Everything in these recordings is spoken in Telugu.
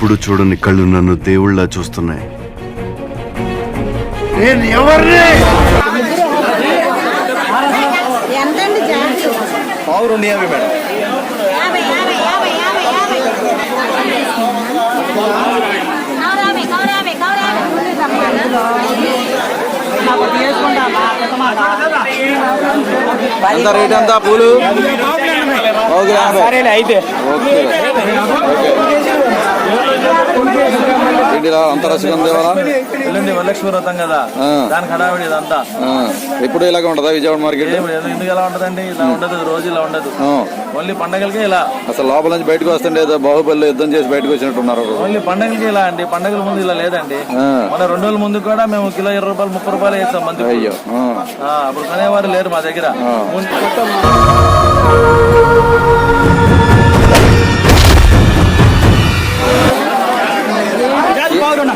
ఇప్పుడు చూడని కళ్ళు నన్ను దేవుళ్ళ చూస్తున్నాయి. నేను ఎవరిని? పావు రెండు యాభై మేడం ఎంత రేట్ ఎంత పూలు? ఓకే. అయితే. ఓకే. ఇలా అంత రసిగా ఉంది ఇవాళ ఎల్లుండి వరలక్ష్మి వ్రతం కదా. ఆ. దానికి హడావిడి ఇదంతా. ఆ, ఎప్పుడు ఇలాగ ఉంటుందా విజయవాడ మార్కెట్? ఎందుకు ఎలా ఉంటదండి? ఇలా ఉండదు రోజు ఇలా ఉండదు. ఓన్లీ పండగలకే ఇలా. అసలు లోపల నుంచి బయటకు వస్తుండే ఏదో బాహుబలి యుద్ధం చేసి బయటకు వచ్చినట్టున్నారు ఓన్లీ పండగలకి ఇలా అండి. పండగల ముందు ఇలా లేదండి. మన రెండు రోజుల ముందు కూడా మేము కిలో ఇరవై రూపాయలు ముప్పై రూపాయలు వేస్తాం మంది. అయ్యో. అప్పుడు కొనేవారు లేరు మా దగ్గర.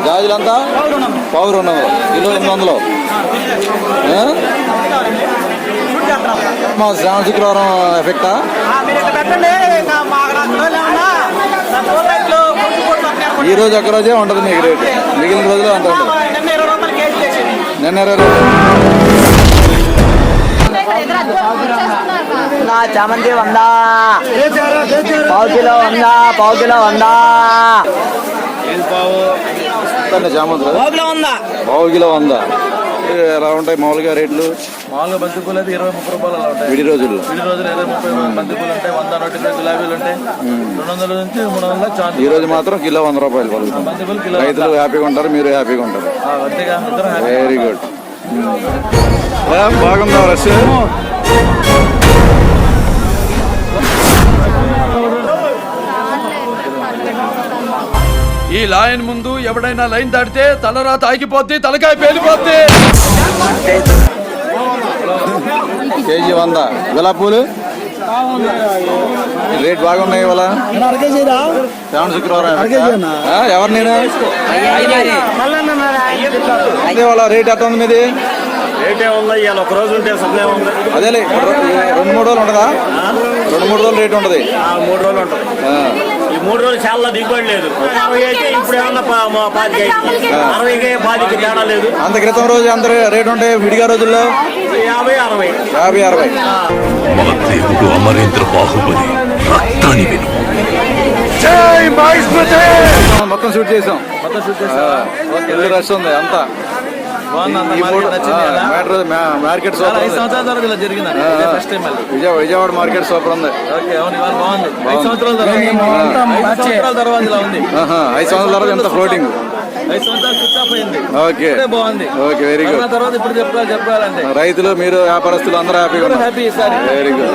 ఆ. గాజులు ఎంత పావు రెండు వందలు కిలో ఎనిమిది వందలు. ఆ? మా శ్రావణ శుక్రవారం ఎఫెక్టా? ఈ రోజు ఒక్క రోజే ఉంటుంది మీకు రేటు. మిగిలిన రోజులు అంత ఉంటుంది. నిన్న ఇరవై రూపాయలు. నా చామంతి వందా. పావు కిలో వందా పావు కిలో వందా. పావు? కిలో వందా. ఎలా ఉంటాయి మామూలుగా రేట్లు? మామూలుగా బంతి పూలు అయితే ఇరవై ముప్పై రూపాయలు అలా ఉంటాయి. విడి రోజుల్లో. విడి రోజులు ఇరవై ముప్పై బంతి పూలు ఉంటాయి వంద నూట ఇరవై గులాబీలు ఉంటాయి. రెండు వందల నుంచి మూడు వందల చాంతి ఈ రోజు మాత్రం కిలో వంద రూపాయలు పలుకుతుంది రైతులు హ్యాపీగా ఉంటారు మీరు హ్యాపీగా ఉంటారు. వెరీ గుడ్ బాగుందా రష్ లైన్ ముందు ఎవడైనా లైన్ దాటితే తలరాత ఆగిపోద్ది తలకాయ పేలిపోద్ది. కేజీ వంద. ఇలా పూలు? రేట్ బాగున్నాయి ఇవాళ? శ్రావణ శుక్రవారం. ఎవరు నేను? అదే వాళ్ళ రేట్ ఎంత ఉంది మీది? రేటే ఉందా ఇవాళ ఒక రోజు ఉంటే సప్లై ఉంది. అదేలే రెండు మూడు రోజులు ఉంటుందా? రెండు మూడు రోజులు రేట్ ఉంటుంది. ఆ, మూడు రోజులు ఉంటుంది. మూడు రోజులు చాలా దిగుబడి లేదు. అరవై అయితే ఇప్పుడు ఏమన్నా పాతిక. అరవైకి పాతికి తేడా లేదు. అంత క్రితం రోజు రే- రేట్ ఉంటాయి విడిగా రోజుల్లో? యాభై అరవై. యాభై అరవై. మా దేవుడు అమరేంద్ర బాహుబలి రక్తాన్ని విను. మొత్తం షూట్ చేసాం. మొత్తం షూట్? ఫుల్ రష్ ఉంది అంతా అంత. మార్కెట్ సూపర్ ఐదు సంవత్సరాల తర్వాత ఇలా. First time Vijayawada market super ఉంది. ఓకే అవును ఇవాళ బాగుంది. ఐదు. సంవత్సరాల తర్వాత ఐదు సంవత్సరాల తర్వాత ఇలా ఉంది ఐదు సంవత్సరాల తర్వాత ఎంత ఫ్లోటింగ్ ఐదు సంవత్సరాలు స్విచ్ ఆఫ్ అయింది. ఓకే. బాగుంది. ఓకే వెరీ గుడ్ తర్వాత ఇప్పుడు చెప్పాలి చెప్పాలంటే. రైతులు మీరు వ్యాపారస్తులు అందరూ హ్యాపీగా ఉన్నారు. హ్యాపీ ఈసారి. Very good